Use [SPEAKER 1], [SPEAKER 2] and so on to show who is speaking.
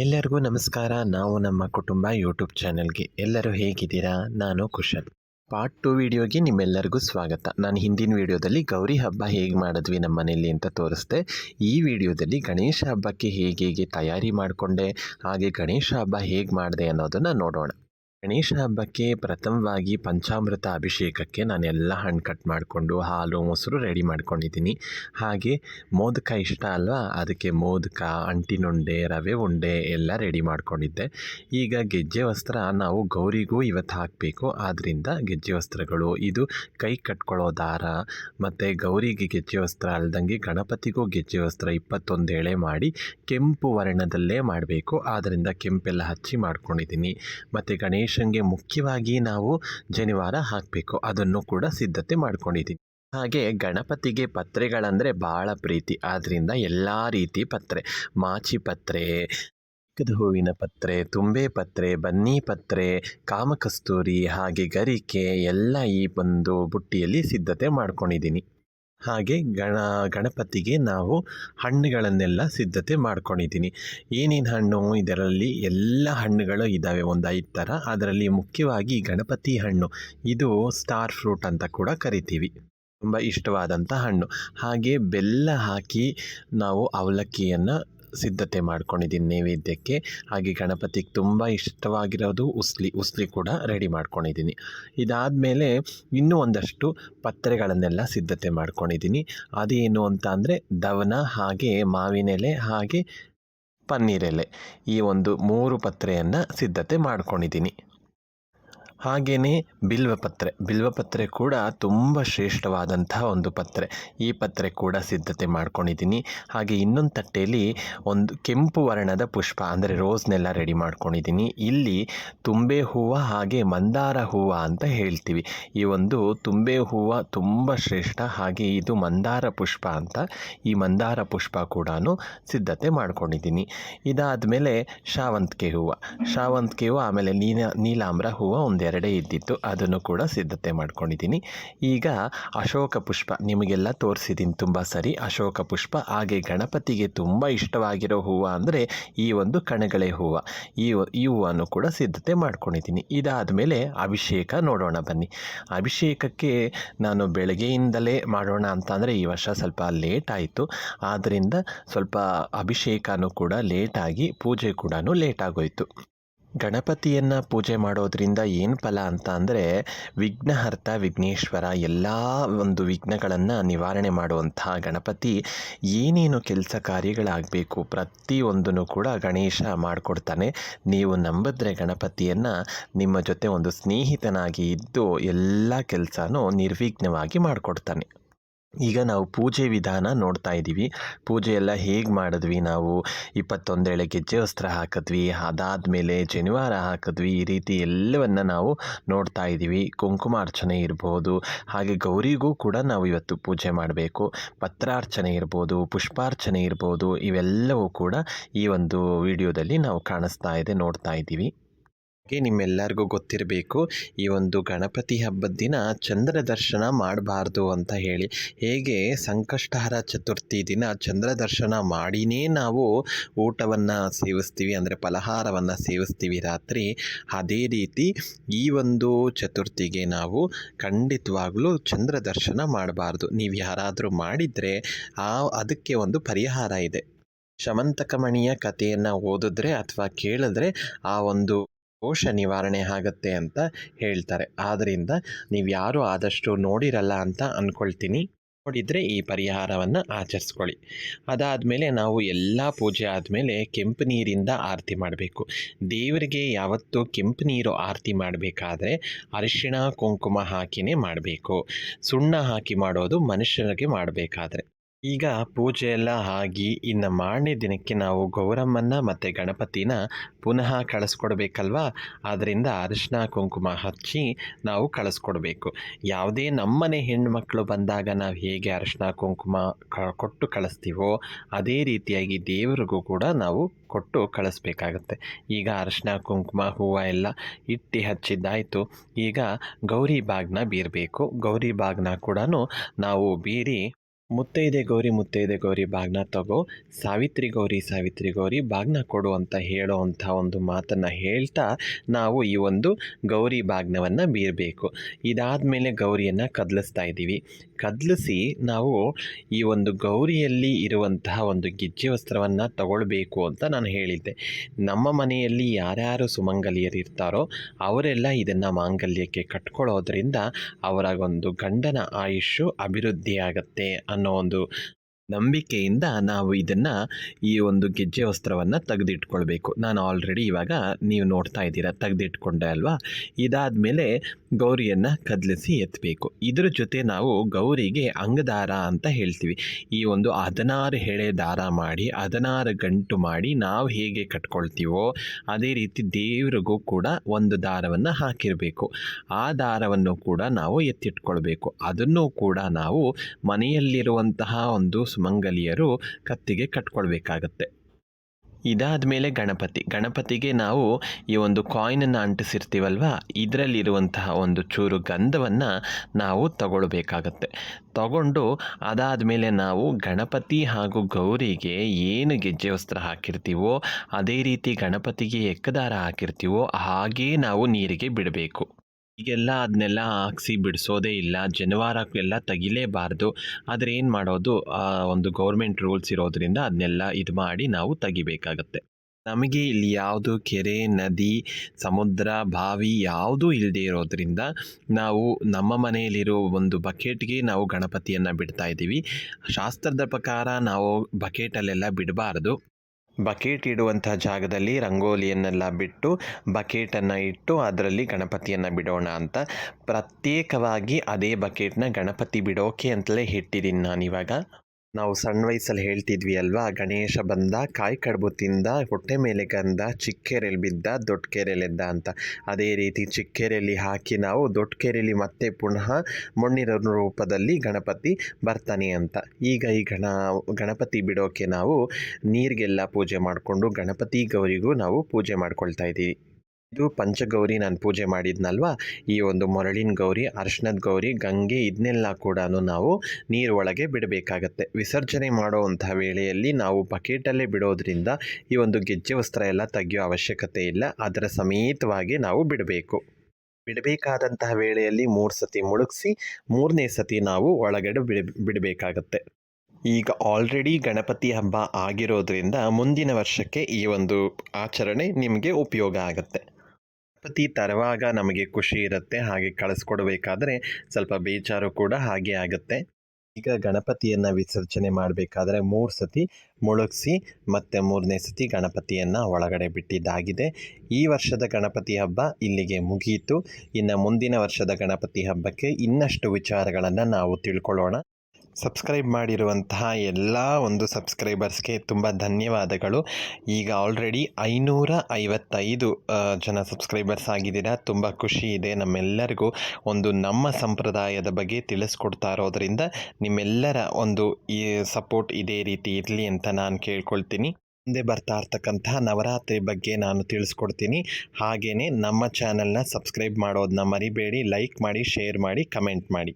[SPEAKER 1] ಎಲ್ಲರಿಗೂ ನಮಸ್ಕಾರ. ನಾವು ನಮ್ಮ ಕುಟುಂಬ ಯೂಟ್ಯೂಬ್ ಚಾನೆಲ್ಗೆ ಎಲ್ಲರೂ ಹೇಗಿದ್ದೀರಾ? ನಾನು ಕುಶಲ್. ಪಾರ್ಟ್ ಟು ವಿಡಿಯೋಗೆ ನಿಮ್ಮೆಲ್ಲರಿಗೂ ಸ್ವಾಗತ. ನಾನು ಹಿಂದಿನ ವಿಡಿಯೋದಲ್ಲಿ ಗೌರಿ ಹಬ್ಬ ಹೇಗೆ ಮಾಡಿದ್ವಿ ನಮ್ಮ ಮನೆಯಲ್ಲಿ ಅಂತ ತೋರಿಸ್ದೆ. ಈ ವಿಡಿಯೋದಲ್ಲಿ ಗಣೇಶ ಹಬ್ಬಕ್ಕೆ ಹೇಗೆ ಹೇಗೆ ತಯಾರಿ ಮಾಡಿಕೊಂಡೆ, ಹಾಗೆ ಗಣೇಶ ಹಬ್ಬ ಹೇಗೆ ಮಾಡಿದೆ ಅನ್ನೋದನ್ನು ನೋಡೋಣ. ಗಣೇಶ ಹಬ್ಬಕ್ಕೆ ಪ್ರಥಮವಾಗಿ ಪಂಚಾಮೃತ ಅಭಿಷೇಕಕ್ಕೆ ನಾನು ಎಲ್ಲ ಹಣ್ಣು ಕಟ್ ಮಾಡಿಕೊಂಡು ಹಾಲು, ಮೊಸರು ರೆಡಿ ಮಾಡ್ಕೊಂಡಿದ್ದೀನಿ. ಹಾಗೆ ಮೋದಕ ಇಷ್ಟ ಅಲ್ವಾ? ಅದಕ್ಕೆ ಮೋದಕ, ಅಂಟಿನುಂಡೆ, ರವೆ ಉಂಡೆ ಎಲ್ಲ ರೆಡಿ ಮಾಡ್ಕೊಂಡಿದ್ದೆ. ಈಗ ಗೆಜ್ಜೆ ವಸ್ತ್ರ ನಾವು ಗೌರಿಗೂ ಇವತ್ತು ಹಾಕಬೇಕು. ಆದ್ದರಿಂದ ಗೆಜ್ಜೆ ವಸ್ತ್ರಗಳು, ಇದು ಕೈ ಕಟ್ಕೊಳ್ಳೋ ದಾರ, ಮತ್ತು ಗೌರಿಗೆ ಗೆಜ್ಜೆ ವಸ್ತ್ರ ಅಲ್ದಂಗೆ ಗಣಪತಿಗೂ ಗೆಜ್ಜೆ ವಸ್ತ್ರ ಇಪ್ಪತ್ತೊಂದು ಎಳೆ ಮಾಡಿ ಕೆಂಪು ವರ್ಣದಲ್ಲೇ ಮಾಡಬೇಕು. ಆದ್ದರಿಂದ ಕೆಂಪೆಲ್ಲ ಹಚ್ಚಿ ಮಾಡ್ಕೊಂಡಿದ್ದೀನಿ. ಮತ್ತು ಗಣೇಶನಿಗೆ ಮುಖ್ಯವಾಗಿ ನಾವು ಜನಿವಾರ ಹಾಕಬೇಕು. ಅದನ್ನು ಕೂಡ ಸಿದ್ಧತೆ ಮಾಡ್ಕೊಂಡಿದ್ದೀನಿ ಹಾಗೆ ಗಣಪತಿಗೆ ಪತ್ರೆಗಳಂದರೆ ಭಾಳ ಪ್ರೀತಿ. ಆದ್ದರಿಂದ ಎಲ್ಲ ರೀತಿ ಪತ್ರೆ. ಮಾಚಿ ಪತ್ರೆ, ಚಿಕ್ಕದ ಹೂವಿನ ಪತ್ರೆ, ತುಂಬೆ ಪತ್ರೆ, ಬನ್ನಿ ಪತ್ರೆ, ಕಾಮಕಸ್ತೂರಿ, ಹಾಗೆ ಗರಿಕೆ, ಎಲ್ಲ ಈ ಒಂದು ಬುಟ್ಟಿಯಲ್ಲಿ ಸಿದ್ಧತೆ ಮಾಡ್ಕೊಂಡಿದ್ದೀನಿ ಹಾಗೆ ಗಣ, ಗಣಪತಿಗೆ ನಾವು ಹಣ್ಣುಗಳನ್ನೆಲ್ಲ ಸಿದ್ಧತೆ ಮಾಡ್ಕೊಂಡಿದ್ದೀನಿ. ಏನೇನು ಹಣ್ಣು ಇದರಲ್ಲಿ ಎಲ್ಲ ಹಣ್ಣುಗಳು ಇದ್ದಾವೆ ಒಂದು ಐದು ಥರ ಅದರಲ್ಲಿ ಮುಖ್ಯವಾಗಿ ಗಣಪತಿ ಹಣ್ಣು, ಇದು ಸ್ಟಾರ್ ಫ್ರೂಟ್ ಅಂತ ಕೂಡ ಕರಿತೀವಿ. ತುಂಬ ಇಷ್ಟವಾದಂಥ ಹಣ್ಣು. ಹಾಗೆ ಬೆಲ್ಲ ಹಾಕಿ ನಾವು ಅವಲಕ್ಕಿಯನ್ನು ಸಿದ್ಧತೆ ಮಾಡ್ಕೊಂಡಿದ್ದೀನಿ ನೈವೇದ್ಯಕ್ಕೆ. ಹಾಗೆ ಗಣಪತಿಗೆ ತುಂಬ ಇಷ್ಟವಾಗಿರೋದು ಉಸ್ಲಿ ಉಸ್ಲಿ ಕೂಡ ರೆಡಿ ಮಾಡ್ಕೊಂಡಿದ್ದೀನಿ. ಇದಾದಮೇಲೆ ಇನ್ನೂ ಒಂದಷ್ಟು ಪತ್ರೆಗಳನ್ನೆಲ್ಲ ಸಿದ್ಧತೆ ಮಾಡ್ಕೊಂಡಿದ್ದೀನಿ. ಅದೇನು ಅಂತ ಅಂದರೆ ದವನ, ಹಾಗೆ ಮಾವಿನೆಲೆ, ಹಾಗೆ ಪನ್ನೀರೆಲೆ ಈ ಒಂದು ಮೂರು ಪತ್ರೆಯನ್ನು ಸಿದ್ಧತೆ ಮಾಡ್ಕೊಂಡಿದ್ದೀನಿ. ಹಾಗೆಯೇ ಬಿಲ್ವಪತ್ರೆ. ಬಿಲ್ವಪತ್ರೆ ಕೂಡ ತುಂಬ ಶ್ರೇಷ್ಠವಾದಂತಹ ಒಂದು ಪತ್ರೆ. ಈ ಪತ್ರೆ ಕೂಡ ಸಿದ್ಧತೆ ಮಾಡ್ಕೊಂಡಿದ್ದೀನಿ. ಹಾಗೆ ಇನ್ನೊಂದು ತಟ್ಟೆಯಲ್ಲಿ ಒಂದು ಕೆಂಪು ವರ್ಣದ ಪುಷ್ಪ, ಅಂದರೆ ರೋಸ್ನೆಲ್ಲ ರೆಡಿ ಮಾಡ್ಕೊಂಡಿದ್ದೀನಿ. ಇಲ್ಲಿ ತುಂಬೆ ಹೂವು ಹಾಗೆ ಮಂದಾರ ಹೂವು ಅಂತ ಹೇಳ್ತೀವಿ. ಈ ಒಂದು ತುಂಬೆ ಹೂವು ತುಂಬ ಶ್ರೇಷ್ಠ, ಹಾಗೆ ಇದು ಮಂದಾರ ಪುಷ್ಪ ಅಂತ ಈ ಮಂದಾರ ಪುಷ್ಪ ಕೂಡ ಸಿದ್ಧತೆ ಮಾಡ್ಕೊಂಡಿದ್ದೀನಿ. ಇದಾದಮೇಲೆ ಶಾವಂತಿಗೆ ಹೂವು. ಶಾವಂತಿಗೆ ಹೂವು, ಆಮೇಲೆ ನೀಲ, ನೀಲಾಂಬ್ರ ಹೂವು ಒಂದೆರಡೇ ಇದ್ದಿತ್ತು, ಅದನ್ನು ಕೂಡ ಸಿದ್ಧತೆ ಮಾಡ್ಕೊಂಡಿದ್ದೀನಿ. ಈಗ ಅಶೋಕ ಪುಷ್ಪ ನಿಮಗೆಲ್ಲ ತೋರಿಸಿದ್ದೀನಿ, ತುಂಬ ಸರಿ. ಅಶೋಕ ಪುಷ್ಪ, ಹಾಗೆ ಗಣಪತಿಗೆ ತುಂಬ ಇಷ್ಟವಾಗಿರೋ ಹೂವು ಅಂದರೆ ಈ ಒಂದು ಕಣಗಳೆ ಹೂವು. ಈ ಈ ಹೂವನ್ನು ಕೂಡ ಸಿದ್ಧತೆ ಮಾಡ್ಕೊಂಡಿದ್ದೀನಿ. ಇದಾದ ಮೇಲೆ ಅಭಿಷೇಕ ನೋಡೋಣ ಬನ್ನಿ. ಅಭಿಷೇಕಕ್ಕೆ ನಾನು ಬೆಳಗ್ಗೆಯಿಂದಲೇ ಮಾಡೋಣ ಅಂತಂದರೆ ಈ ವರ್ಷ ಸ್ವಲ್ಪ ಲೇಟ್ ಆಯಿತು. ಆದ್ದರಿಂದ ಸ್ವಲ್ಪ ಅಭಿಷೇಕನೂ ಕೂಡ ಲೇಟಾಗಿ ಪೂಜೆ ಕೂಡ ಲೇಟ್ ಆಗೋಯಿತು. ಗಣಪತಿಯನ್ನು ಪೂಜೆ ಮಾಡೋದ್ರಿಂದ ಏನು ಫಲ ಅಂತ ಅಂದರೆ ವಿಘ್ನಹರ್ತ, ವಿಘ್ನೇಶ್ವರ ಎಲ್ಲ ಒಂದು ವಿಘ್ನಗಳನ್ನು ನಿವಾರಣೆ ಮಾಡುವಂತಹ ಗಣಪತಿ. ಏನೇನು ಕೆಲಸ ಕಾರ್ಯಗಳಾಗಬೇಕು ಪ್ರತಿಯೊಂದನ್ನು ಕೂಡ ಗಣೇಶ ಮಾಡಿಕೊಡ್ತಾನೆ. ನೀವು ನಂಬಿದ್ರೆ ಗಣಪತಿಯನ್ನು ನಿಮ್ಮ ಜೊತೆ ಒಂದು ಸ್ನೇಹಿತನಾಗಿ ಇದ್ದು ಎಲ್ಲ ಕೆಲಸನೂ ನಿರ್ವಿಘ್ನವಾಗಿ ಮಾಡಿಕೊಡ್ತಾನೆ. ಈಗ ನಾವು ಪೂಜೆ ವಿಧಾನ ನೋಡ್ತಾ ಇದ್ದೀವಿ. ಪೂಜೆ ಎಲ್ಲ ಹೇಗೆ ಮಾಡಿದ್ವಿ ನಾವು? ಇಪ್ಪತ್ತೊಂದೇಳೆ ಗೆಜ್ಜೆ ವಸ್ತ್ರ ಹಾಕಿದ್ವಿ. ಅದಾದಮೇಲೆ ಜನಿವಾರ ಹಾಕಿದ್ವಿ. ಈ ರೀತಿ ಎಲ್ಲವನ್ನು ನಾವು ನೋಡ್ತಾ ಇದ್ದೀವಿ. ಕುಂಕುಮಾರ್ಚನೆ ಇರ್ಬೋದು. ಹಾಗೆ ಗೌರಿಗೂ ಕೂಡ ನಾವು ಇವತ್ತು ಪೂಜೆ ಮಾಡಬೇಕು. ಪತ್ರಾರ್ಚನೆ ಇರ್ಬೋದು, ಪುಷ್ಪಾರ್ಚನೆ ಇರ್ಬೋದು. ಇವೆಲ್ಲವೂ ಕೂಡ ಈ ಒಂದು ವಿಡಿಯೋದಲ್ಲಿ ನಾವು ಕಾಣಿಸ್ತಾ ಇದೆ, ನೋಡ್ತಾ ಇದ್ದೀವಿ. ನಿಮ್ಮೆಲ್ಲರಿಗೂ ಗೊತ್ತಿರಬೇಕು, ಈ ಒಂದು ಗಣಪತಿ ಹಬ್ಬದ ದಿನ ಚಂದ್ರ ದರ್ಶನ ಮಾಡಬಾರ್ದು ಅಂತ ಹೇಳಿ. ಹೇಗೆ? ಸಂಕಷ್ಟಹರ ಚತುರ್ಥಿ ದಿನ ಚಂದ್ರ ದರ್ಶನ ಮಾಡಿನೇ ನಾವು ಊಟವನ್ನು ಸೇವಿಸ್ತೀವಿ, ಅಂದರೆ ಫಲಹಾರವನ್ನು ಸೇವಿಸ್ತೀವಿ ರಾತ್ರಿ. ಅದೇ ರೀತಿ ಈ ಒಂದು ಚತುರ್ಥಿಗೆ ನಾವು ಖಂಡಿತವಾಗಲೂ ಚಂದ್ರ ದರ್ಶನ ಮಾಡಬಾರ್ದು. ನೀವು ಯಾರಾದರೂ ಮಾಡಿದರೆ ಆ, ಅದಕ್ಕೆ ಒಂದು ಪರಿಹಾರ ಇದೆ. ಶಮಂತಕಮಣಿಯ ಕಥೆಯನ್ನು ಓದಿದ್ರೆ ಅಥವಾ ಕೇಳಿದ್ರೆ ಆ ಒಂದು ದೋಷ ನಿವಾರಣೆ ಆಗುತ್ತೆ ಅಂತ ಹೇಳ್ತಾರೆ. ಆದ್ದರಿಂದ ನೀವು ಯಾರು ಆದಷ್ಟು ನೋಡಿರಲ್ಲ ಅಂತ ಅಂದ್ಕೊಳ್ತೀನಿ ನೋಡಿದರೆ ಈ ಪರಿಹಾರವನ್ನು ಆಚರಿಸ್ಕೊಳ್ಳಿ. ಅದಾದಮೇಲೆ ನಾವು ಎಲ್ಲ ಪೂಜೆ ಆದಮೇಲೆ ಕೆಂಪು ನೀರಿಂದ ಆರತಿ ಮಾಡಬೇಕು. ದೇವರಿಗೆ ಯಾವತ್ತೂ ಕೆಂಪು ನೀರು ಆರತಿ ಮಾಡಬೇಕಾದ್ರೆ ಅರಿಶಿಣ, ಕುಂಕುಮ ಹಾಕಿನೇ ಮಾಡಬೇಕು. ಸುಣ್ಣ ಹಾಕಿ ಮಾಡೋದು ಮನುಷ್ಯನಿಗೆ ಮಾಡಬೇಕಾದ್ರೆ. ಈಗ ಪೂಜೆ ಎಲ್ಲ ಆಗಿ, ಇನ್ನು ಮಾರನೇ ದಿನಕ್ಕೆ ನಾವು ಗೌರಮ್ಮನ ಮತ್ತು ಗಣಪತಿನ ಪುನಃ ಕಳಿಸ್ಕೊಡ್ಬೇಕಲ್ವಾ? ಆದ್ದರಿಂದ ಅರಿಶಿನ ಕುಂಕುಮ ಹಚ್ಚಿ ನಾವು ಕಳಿಸ್ಕೊಡ್ಬೇಕು. ಯಾವುದೇ ನಮ್ಮನೆ ಹೆಣ್ಣುಮಕ್ಕಳು ಬಂದಾಗ ನಾವು ಹೇಗೆ ಅರಿಶಿನ ಕುಂಕುಮ ಕೊಟ್ಟು ಕಳಿಸ್ತೀವೋ, ಅದೇ ರೀತಿಯಾಗಿ ದೇವರಿಗೂ ಕೂಡ ನಾವು ಕೊಟ್ಟು ಕಳಿಸ್ಬೇಕಾಗತ್ತೆ. ಈಗ ಅರಿಶಿನ ಕುಂಕುಮ ಹೂವು ಎಲ್ಲ ಇಟ್ಟು ಹಚ್ಚಿದ್ದಾಯಿತು. ಈಗ ಗೌರಿ ಬಾಗ್ನ ಬೀರಬೇಕು. ಗೌರಿ ಬಾಗ್ನ ಕೂಡ ನಾವು ಬೀರಿ ಮುತ್ತೈದೆ ಗೌರಿ ಮುತ್ತೈದೆ ಗೌರಿ ಬಾಗ್ನ ತಗೋ. ಸಾವಿತ್ರಿ ಗೌರಿ ಸಾವಿತ್ರಿ ಗೌರಿ ಬಾಗ್ನ ಕೊಡು ಅಂತ ಹೇಳೋ ಅಂಥ ಒಂದು ಮಾತನ್ನು ಹೇಳ್ತಾ ನಾವು ಈ ಒಂದು ಗೌರಿ ಬಾಗ್ನವನ್ನು ಬೀರಬೇಕು. ಇದಾದ ಮೇಲೆ ಗೌರಿಯನ್ನು ಕದಲಿಸ್ತಾ ಇದ್ದೀವಿ. ಕದಲಿಸಿ ನಾವು ಈ ಒಂದು ಗೌರಿಯಲ್ಲಿ ಇರುವಂತಹ ಒಂದು ಗಿಜ್ಜೆ ವಸ್ತ್ರವನ್ನು ತಗೊಳ್ಬೇಕು ಅಂತ ನಾನು ಹೇಳಿದ್ದೆ. ನಮ್ಮ ಮನೆಯಲ್ಲಿ ಯಾರ್ಯಾರು ಸುಮಂಗಲಿಯರಿರ್ತಾರೋ ಅವರೆಲ್ಲ ಇದನ್ನು ಮಾಂಗಲ್ಯಕ್ಕೆ ಕಟ್ಕೊಳ್ಳೋದ್ರಿಂದ ಅವರ ಒಂದು ಗಂಡನ ಆಯುಷ್ಯು ಅಭಿವೃದ್ಧಿಯಾಗತ್ತೆ ಒಂದು ನಂಬಿಕೆಯಿಂದ ನಾವು ಇದನ್ನು ಈ ಒಂದು ಗೆಜ್ಜೆ ವಸ್ತ್ರವನ್ನು ತೆಗೆದಿಟ್ಕೊಳ್ಬೇಕು. ನಾನು ಆಲ್ರೆಡಿ ಇವಾಗ ನೀವು ನೋಡ್ತಾ ಇದ್ದೀರಾ, ತೆಗೆದಿಟ್ಕೊಂಡೆ ಅಲ್ವಾ? ಇದಾದಮೇಲೆ ಗೌರಿಯನ್ನು ಕದಲಿಸಿ ಎತ್ತಬೇಕು ಇದರ ಜೊತೆ ನಾವು ಗೌರಿಗೆ ಅಂಗದಾರ ಅಂತ ಹೇಳ್ತೀವಿ. ಈ ಒಂದು ಹದಿನಾರು ಎಳೆ ದಾರ ಮಾಡಿ, ಹದಿನಾರು ಗಂಟು ಮಾಡಿ ನಾವು ಹೇಗೆ ಕಟ್ಕೊಳ್ತೀವೋ, ಅದೇ ರೀತಿ ದೇವರಿಗೂ ಕೂಡ ಒಂದು ದಾರವನ್ನು ಹಾಕಿರಬೇಕು. ಆ ದಾರವನ್ನು ಕೂಡ ನಾವು ಎತ್ತಿಟ್ಕೊಳ್ಬೇಕು. ಅದನ್ನು ಕೂಡ ನಾವು ಮನೆಯಲ್ಲಿರುವಂತಹ ಒಂದು ಸುಮಂಗಲಿಯರು ಕತ್ತಿಗೆ ಕಟ್ಕೊಳ್ಬೇಕಾಗತ್ತೆ. ಇದಾದ ಮೇಲೆ ಗಣಪತಿ. ಗಣಪತಿಗೆ ನಾವು ಈ ಒಂದು ಕಾಯಿನನ್ನು ಅಂಟಿಸಿರ್ತೀವಲ್ವ? ಇದರಲ್ಲಿರುವಂತಹ ಒಂದು ಚೂರು ಗಂಧವನ್ನು ನಾವು ತಗೊಳ್ಬೇಕಾಗತ್ತೆ. ತಗೊಂಡು ಅದಾದಮೇಲೆ ನಾವು ಗಣಪತಿ ಹಾಗೂ ಗೌರಿಗೆ ಏನು ಗೆಜ್ಜೆ ವಸ್ತ್ರ ಹಾಕಿರ್ತೀವೋ, ಅದೇ ರೀತಿ ಗಣಪತಿಗೆ ಎಕ್ಕದಾರ ಹಾಕಿರ್ತೀವೋ, ಹಾಗೇ ನಾವು ನೀರಿಗೆ ಬಿಡಬೇಕು. ಈಗೆಲ್ಲ ಅದನ್ನೆಲ್ಲ ಹಾಕ್ಸಿ ಬಿಡಿಸೋದೇ ಇಲ್ಲ. ಜನವಾರಕ್ಕೆಲ್ಲ ತೆಗಿಲೇಬಾರ್ದು. ಆದರೆ ಏನು ಮಾಡೋದು? ಒಂದು ಗೌರ್ಮೆಂಟ್ ರೂಲ್ಸ್ ಇರೋದ್ರಿಂದ ಅದನ್ನೆಲ್ಲ ಇದು ಮಾಡಿ ನಾವು ತೆಗಿಬೇಕಾಗತ್ತೆ. ನಮಗೆ ಇಲ್ಲಿ ಯಾವುದು ಕೆರೆ, ನದಿ, ಸಮುದ್ರ, ಬಾವಿ ಯಾವುದೂ ಇಲ್ಲದೆ ಇರೋದ್ರಿಂದ ನಾವು ನಮ್ಮ ಮನೆಯಲ್ಲಿರೋ ಒಂದು ಬಕೆಟ್ಗೆ ನಾವು ಗಣಪತಿಯನ್ನು ಬಿಡ್ತಾ ಇದ್ದೀವಿ. ಶಾಸ್ತ್ರದ ಪ್ರಕಾರ ನಾವು ಬಕೆಟಲ್ಲೆಲ್ಲ ಬಿಡಬಾರ್ದು. ಬಕೆಟ್ ಇಡುವಂಥ ಜಾಗದಲ್ಲಿ ರಂಗೋಲಿಯನ್ನೆಲ್ಲ ಬಿಟ್ಟು ಬಕೆಟನ್ನು ಇಟ್ಟು ಅದರಲ್ಲಿ ಗಣಪತಿಯನ್ನು ಬಿಡೋಣ ಅಂತ. ಪ್ರತ್ಯೇಕವಾಗಿ ಅದೇ ಬಕೆಟ್ನ ಗಣಪತಿ ಬಿಡೋಕೆ ಅಂತಲೇ ಇಟ್ಟಿದ್ದೀನಿ ನಾನಿವಾಗ. ನಾವು ಸಣ್ಣ ವಯಸ್ಸಲ್ಲಿ ಹೇಳ್ತಿದ್ವಿ ಅಲ್ವಾ? ಗಣೇಶ ಬಂದ, ಕಾಯಿ ಕಡುಬು ತಿಂದ, ಹೊಟ್ಟೆ ಮೇಲೆ ಗಂದ ಚಿಕ್ಕೆರೆಯಲ್ಲಿ ಬಿದ್ದ ದೊಡ್ಡ ಕೆರೆಯಲ್ಲೆದ್ದ ಅಂತ. ಅದೇ ರೀತಿ ಚಿಕ್ಕೆರೆಯಲ್ಲಿ ಹಾಕಿ ನಾವು ದೊಡ್ಡ ಕೆರೆಯಲ್ಲಿ ಮತ್ತೆ ಪುನಃ ಮಣ್ಣಿನ ರೂಪದಲ್ಲಿ ಗಣಪತಿ ಬರ್ತಾನೆ ಅಂತ. ಈಗ ಈ ಗಣ, ಗಣಪತಿ ಬಿಡೋಕೆ ನಾವು ನೀರಿಗೆಲ್ಲ ಪೂಜೆ ಮಾಡಿಕೊಂಡು ಗಣಪತಿ ಗೌರಿಗೂ ನಾವು ಪೂಜೆ ಮಾಡ್ಕೊಳ್ತಾ ಇದ್ದೀವಿ. ಇದು ಪಂಚಗೌರಿ ನಾನು ಪೂಜೆ ಮಾಡಿದ್ನಲ್ವಾ? ಈ ಒಂದು ಮೊರಳಿನ ಗೌರಿ, ಅರ್ಶನದ ಗೌರಿ, ಗಂಗೆ ಇದನ್ನೆಲ್ಲ ಕೂಡ ನಾವು ನೀರು ಒಳಗೆ ಬಿಡಬೇಕಾಗತ್ತೆ. ವಿಸರ್ಜನೆ ಮಾಡುವಂಥ ವೇಳೆಯಲ್ಲಿ ನಾವು ಬಕೆಟಲ್ಲೇ ಬಿಡೋದ್ರಿಂದ ಈ ಒಂದು ಗೆಜ್ಜೆ ವಸ್ತ್ರ ಎಲ್ಲ ತೆಗೆಯೋ ಅವಶ್ಯಕತೆ ಇಲ್ಲ. ಅದರ ಸಮೇತವಾಗಿ ನಾವು ಬಿಡಬೇಕು. ಬಿಡಬೇಕಾದಂತಹ ವೇಳೆಯಲ್ಲಿ ಮೂರು ಸತಿ ಮುಳುಗಿಸಿ, ಮೂರನೇ ಸತಿ ನಾವು ಒಳಗಡೆ ಬಿಡ, ಬಿಡಬೇಕಾಗತ್ತೆ. ಈಗ ಆಲ್ರೆಡಿ ಗಣಪತಿ ಹಬ್ಬ ಆಗಿರೋದ್ರಿಂದ ಮುಂದಿನ ವರ್ಷಕ್ಕೆ ಈ ಒಂದು ಆಚರಣೆ ನಿಮಗೆ ಉಪಯೋಗ ಆಗುತ್ತೆ. ಗಣಪತಿ ತರುವಾಗ ನಮಗೆ ಖುಷಿ ಇರುತ್ತೆ, ಹಾಗೆ ಕಳಿಸ್ಕೊಡ್ಬೇಕಾದ್ರೆ ಸ್ವಲ್ಪ ಬೇಜಾರು ಕೂಡ ಹಾಗೆ ಆಗುತ್ತೆ. ಈಗ ಗಣಪತಿಯನ್ನು ವಿಸರ್ಜನೆ ಮಾಡಬೇಕಾದ್ರೆ ಮೂರು ಸತಿ ಮುಳುಗಿಸಿ, ಮತ್ತೆ ಮೂರನೇ ಸತಿ ಗಣಪತಿಯನ್ನು ಒಳಗಡೆ ಬಿಟ್ಟಿದ್ದಾಗಿದೆ. ಈ ವರ್ಷದ ಗಣಪತಿ ಹಬ್ಬ ಇಲ್ಲಿಗೆ ಮುಗಿಯಿತು ಇನ್ನು ಮುಂದಿನ ವರ್ಷದ ಗಣಪತಿ ಹಬ್ಬಕ್ಕೆ ಇನ್ನಷ್ಟು ವಿಚಾರಗಳನ್ನು ನಾವು ತಿಳ್ಕೊಳ್ಳೋಣ. ಸಬ್ಸ್ಕ್ರೈಬ್ ಮಾಡಿರುವಂತಹ ಎಲ್ಲ ಒಂದು ಸಬ್ಸ್ಕ್ರೈಬರ್ಸ್ಗೆ ತುಂಬ ಧನ್ಯವಾದಗಳು. ಈಗ ಆಲ್ರೆಡಿ ಐನೂರ ಐವತ್ತೈದು ಜನ ಸಬ್ಸ್ಕ್ರೈಬರ್ಸ್ ಆಗಿದ್ದೀರಾ. ತುಂಬ ಖುಷಿ ಇದೆ. ನಮ್ಮೆಲ್ಲರಿಗೂ ಒಂದು ನಮ್ಮ ಸಂಪ್ರದಾಯದ ಬಗ್ಗೆ ತಿಳಿಸ್ಕೊಡ್ತಾ ಇರೋದರಿಂದ ನಿಮ್ಮೆಲ್ಲರ ಒಂದು ಈ ಸಪೋರ್ಟ್ ಇದೇ ರೀತಿ ಇರಲಿ ಅಂತ ನಾನು ಕೇಳ್ಕೊಳ್ತೀನಿ. ಮುಂದೆ ಬರ್ತಾ ಇರ್ತಕ್ಕಂತಹ ನವರಾತ್ರಿ ಬಗ್ಗೆ ನಾನು ತಿಳಿಸ್ಕೊಡ್ತೀನಿ. ಹಾಗೆಯೇ ನಮ್ಮ ಚಾನಲ್ನ ಸಬ್ಸ್ಕ್ರೈಬ್ ಮಾಡೋದನ್ನ ಮರಿಬೇಡಿ. ಲೈಕ್ ಮಾಡಿ ಶೇರ್ ಮಾಡಿ ಕಮೆಂಟ್ ಮಾಡಿ.